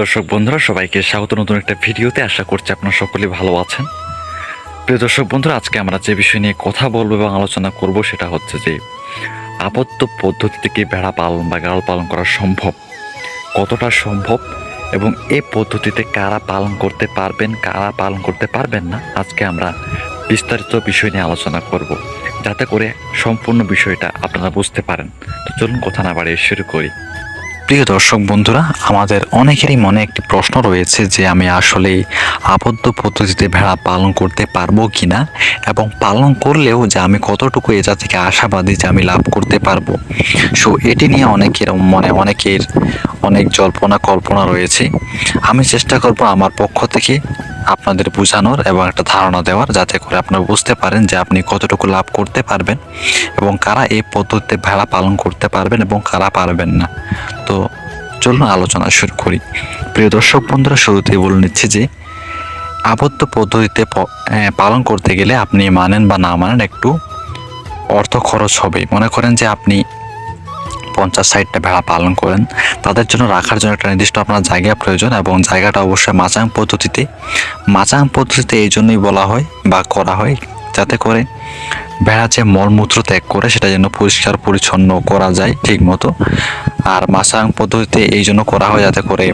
দর্শক বন্ধুরা, সবাইকে স্বাগত। নতুন একটা ভিডিওতে আশা করছি আপনারা সকলে ভালো আছেন। প্রিয় দর্শক বন্ধুরা, আজকে আমরা যে বিষয় নিয়ে কথা বলব এবং আলোচনা করব সেটা হচ্ছে যে, আবদ্ধ পদ্ধতি থেকে ভেড়া পালন বা গাড়ল পালন করা সম্ভব? কতটা সম্ভব? এবং এ পদ্ধতিতে কারা পালন করতে পারবেন, কারা পালন করতে পারবেন না? আজকে আমরা বিস্তারিত বিষয় নিয়ে আলোচনা করব। যাতে করে সম্পূর্ণ বিষয়টা আপনারা বুঝতে পারেন। তো চলুন, কথা না বাড়িয়ে শুরু করি। প্রিয় দর্শক বন্ধুরা, আমাদের অনেকেরই মনে একটি প্রশ্ন রয়েছে যে আমি আসলে আবদ্ধ পদ্ধতিতে ভেড়া পালন করতে পারব কি না এবং পালন করলেও যে আমি কতটুকু এটা থেকে আশাবাদী যে আমি লাভ করতে পারব। সো এটি নিয়ে অনেকের মনে অনেকের অনেক জল্পনা কল্পনা রয়েছে। আমি চেষ্টা করব আমার পক্ষ থেকে আপনাদের বোঝানোর এবং একটা ধারণা দেওয়ার, যাতে করে আপনারা বুঝতে পারেন যে আপনি কতটুকু লাভ করতে পারবেন এবং কারা এই পদ্ধতিতে ভেড়া পালন করতে পারবেন এবং কারা পারবেন না। তো চলুন আলোচনা শুরু করি। প্রিয় দর্শক বন্ধুরা, শুরুতেই বলে নিচ্ছি যে আবদ্ধ পদ্ধতিতে পালন করতে গেলে আপনি মানেন বা না মানেন একটু অর্থ খরচ হবে মনে করেন যে আপনি পঞ্চাশ সাইডটা ভেড়া পালন করেন। তাদের জন্য রাখার জন্য একটা নির্দিষ্ট আপনার জায়গা প্রয়োজন এবং জায়গাটা অবশ্যই মাচাং পদ্ধতিতে। মাচাং পদ্ধতিতে এই জন্যই বলা হয় বা করা হয় যাতে করে ভেড়া যে মলমূত্র ত্যাগ করে সেটা যেন পরিষ্কার, পরিচ্ছন্ন করা যায় ঠিক মতো আর মাচাং পদ্ধতিতে এই জন্য করা হয় যাতে করে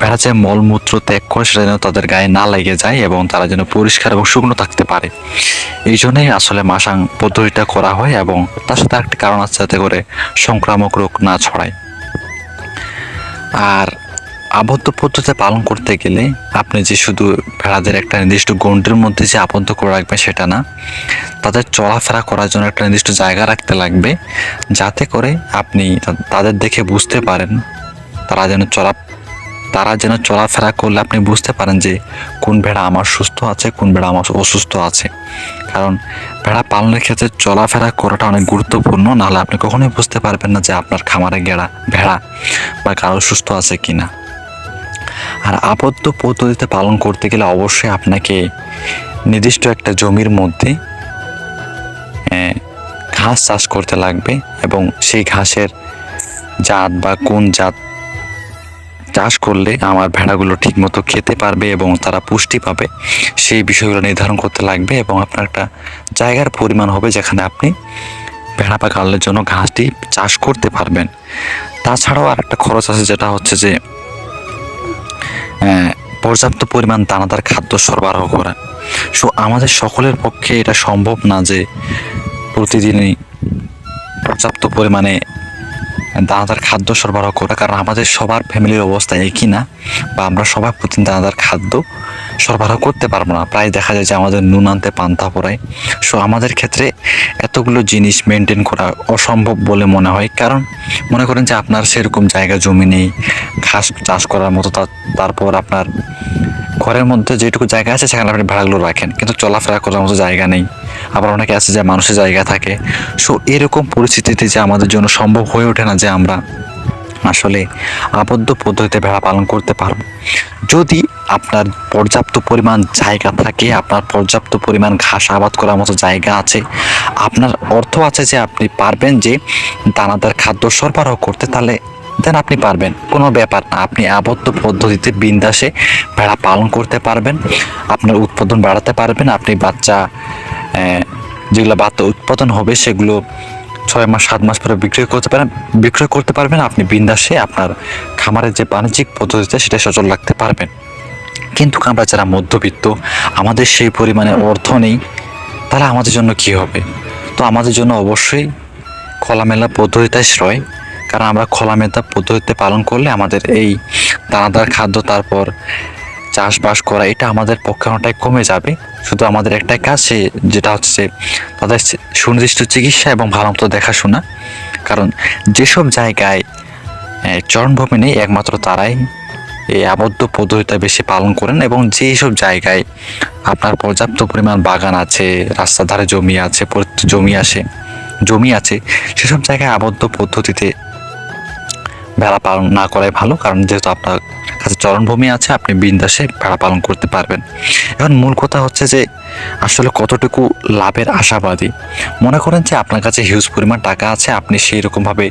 ভেড়া যে মলমূত্র ত্যাগ করে সেটা যেন তাদের গায়ে না লেগে যায় এবং তারা যেন পরিষ্কার এবং শুকনো থাকতে পারে। এই জন্যই আসলে মাসাং পদ্ধতিটা করা হয় এবং তার সাথে একটি কারণ আছে যাতে করে সংক্রামক রোগ না ছড়ায়। আর আবদ্ধ পদ্ধতিতে পালন করতে গেলে আপনি যে শুধু ভেড়াদের একটা নির্দিষ্ট গন্ডির মধ্যে যে আবদ্ধ করে রাখবেন সেটা না, তাদের চলাফেরা করার জন্য একটা নির্দিষ্ট জায়গা রাখতে লাগবে যাতে করে আপনি তাদের দেখে বুঝতে পারেন তারা যেন চলা তারা যেন চলাফেরা করলে আপনি বুঝতে পারেন যে কোন ভেড়া আমার সুস্থ আছে, কোন ভেড়া আমার অসুস্থ আছে। কারণ ভেড়া পালনের ক্ষেত্রে চলাফেরা করাটা অনেক গুরুত্বপূর্ণ, নাহলে আপনি কখনোই বুঝতে পারবেন না যে আপনার খামারে গেড়া, ভেড়া বা কারও সুস্থ আছে কি না আর আবদ্ধ পদ্ধতিতে পালন করতে গেলে অবশ্যই আপনাকে নির্দিষ্ট একটা জমির মধ্যে ঘাস চাষ করতে লাগবে এবং সেই ঘাসের জাত বা কোন জাত চাষ করলে আমার ভেড়াগুলো ঠিকমতো খেতে পারবে এবং তারা পুষ্টি পাবে, সেই বিষয়গুলো নির্ধারণ করতে লাগবে এবং আপনার একটা জায়গার পরিমাণ হবে যেখানে আপনি ভেড়া বা গালের জন্য ঘাসটি চাষ করতে পারবেন। তাছাড়াও আর একটা খরচ আছে যেটা হচ্ছে যে পর্যাপ্ত পরিমাণ দানাদার খাদ্য সরবরাহ করা। সো আমাদের সকলের পক্ষে এটা সম্ভব না যে প্রতিদিনই পর্যাপ্ত পরিমাণে দানাদার খাদ্য সরবরাহ করা, কারণ আমাদের সবার ফ্যামিলির অবস্থা একই না? বা আমরা সবাই প্রতিদিন দানাদার খাদ্য সরবরাহ করতে পারব না। প্রায় দেখা যায় যে আমাদের নুন আনতে পান্তা পড়ায়। সো আমাদের ক্ষেত্রে এতগুলো জিনিস মেনটেন করা অসম্ভব বলে মনে হয়। কারণ মনে করেন যে আপনার সেরকম জায়গা, জমি নেই। ঘাস চাষ করার মতো তারপর আপনার ঘরের মধ্যে যেটুকু জায়গা আছে, সেখানে আপনি ভাড়াগুলো রাখেন। কিন্তু চলাফেরা করার মতো জায়গা নেই। আবার অনেকে আছে যে মানুষের জায়গা থাকে। সো এরকম পরিস্থিতিতে যে আমাদের জন্য সম্ভব হয়ে ওঠে না যে আমরা আসলে আবদ্ধ পদ্ধতিতে ভেড়া পালন করতে পারব। যদি আপনার পর্যাপ্ত পরিমাণ জায়গা থাকে, আপনার পর্যাপ্ত পরিমাণ ঘাস আবাদ করার মতো জায়গা আছে, আপনার অর্থ আছে যে আপনি পারবেন যে দানাদার খাদ্য সরবরাহ করতে, তাহলে দেন আপনি পারবেন। কোনো ব্যাপার না, আপনি আবদ্ধ পদ্ধতিতে বিন্দাসে ভেড়া পালন করতে পারবেন, আপনার উৎপাদন বাড়াতে পারবেন, আপনি বাচ্চা যেগুলো বাচ্চা উৎপাদন হবে সেগুলো ছয় মাস, সাত মাস পরে বিক্রয় করতে পারেন, বিক্রয় করতে পারবেন, আপনি বিন্দাসে আপনার খামারের যে বাণিজ্যিক পদ্ধতিতে সেটা সচল রাখতে পারবেন। কিন্তু আমরা যারা মধ্যবিত্ত, আমাদের সেই পরিমাণে অর্থ নেই, তাহলে আমাদের জন্য কি হবে? তো আমাদের জন্য অবশ্যই খোলামেলা পদ্ধতিতে শ্রয় কারণ আমরা খোলামেলা পদ্ধতিতে পালন করলে আমাদের এই দানাদার খাদ্য, তারপর চাষবাস করা, এটা আমাদের পক্ষে অনেকটাই কমে যাবে। শুধু আমাদের একটাই কাজ সে, যেটা হচ্ছে তাদের সুনির্দিষ্ট চিকিৎসা এবং ভালো মতো দেখাশোনা। কারণ যেসব জায়গায় চরণভূমি নেই, একমাত্র তারাই এই আবদ্ধ পদ্ধতিটা বেশি পালন করেন এবং যেসব জায়গায় আপনার পর্যাপ্ত পরিমাণ বাগান আছে, রাস্তার ধারে জমি আছে জমি আছে জমি আছে, সেসব জায়গায় আবদ্ধ পদ্ধতিতে ভেড়া পালন না করাই ভালো, কারণ যেহেতু আপনার কাছে চরণভূমি আছে, আপনি বিন্দাসে ভেড়া পালন করতে পারবেন। এখন মূল কথা হচ্ছে যে, আসলে কতটুকু লাভের আশাবাদী? মনে করেন যে আপনার কাছে হিউজ পরিমাণ টাকা আছে, আপনি সেই রকমভাবে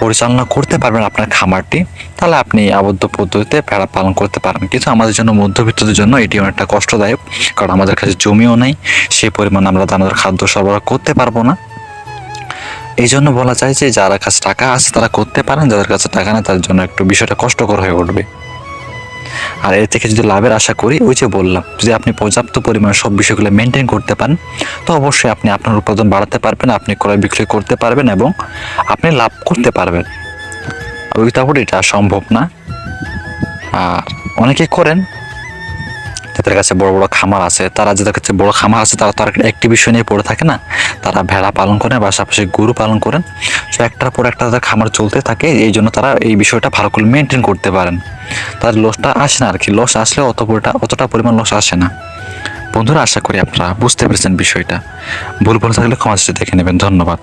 পরিচালনা করতে পারবেন আপনার খামারটি, তাহলে আপনি আবদ্ধ পদ্ধতিতে ভেড়া পালন করতে পারেন কিন্তু আমাদের জন্য, মধ্যবিত্তদের জন্য এটি অনেকটা কষ্টদায়ক, কারণ আমাদের কাছে জমিও নেই সেই পরিমাণ আমরা দানাদার খাদ্য সরবরাহ করতে পারব না। এই জন্য বলা যায় যে যারা কাছে টাকা আছে, তারা করতে পারেন, যাদের কাছে টাকা নেই, তাদের জন্য একটু বিষয়টা কষ্টকর হয়ে উঠবে। আর এর থেকে যদি লাভের আশা করি, ওই যে বললাম, যদি আপনি পর্যাপ্ত পরিমাণে সব বিষয়গুলো মেনটেন করতে পারেন, তো অবশ্যই আপনি আপনার উৎপাদন বাড়াতে পারবেন, আপনি ক্রয় বিক্রয় করতে পারবেন এবং আপনি লাভ করতে পারবেন। উইথাউট এটা সম্ভব না। আর অনেকে করেন, যাদের কাছে বড় বড় খামার আছে, তারা যাদের কাছে বড় খামার আছে, তারা তো আর একটি বিষয় নিয়ে পড়ে থাকে না। তারা ভেড়া পালন করেন পাশাপাশি গরু পালন করেন। তো একটার পর একটা তাদের খামার চলতে থাকে, এই জন্য তারা এই বিষয়টা ভালো করে মেনটেন করতে পারেন। তার লসটা আসে না আর কি লস আসলে অত অতটা পরিমাণ লস আসে না। বন্ধুরা, আশা করি আপনারা বুঝতে পেরেছেন বিষয়টা। ভুল ভুল থাকলে ক্ষমা দেখে নেবেন। ধন্যবাদ।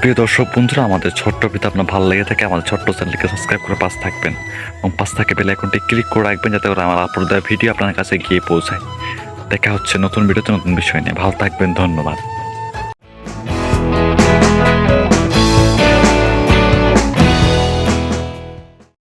প্রিয় দর্শক, বন্ধুরা, আমাদের ছোট্ট ভিডিও আপনার ভালো লেগে থাকে, আমাদের ছোট্ট চ্যানেলকে সাবস্ক্রাইব করে পাশ থাকবেন। এবং পাশ থাকে বেল আইকনটি ক্লিক করে রাখবেন, যাতে করে আমার আপলোড দেওয়া ভিডিও আপনার কাছে গিয়ে পৌঁছায়। দেখা হচ্ছে নতুন ভিডিওতে নতুন বিষয় নিয়ে। ভালো থাকবেন, ধন্যবাদ।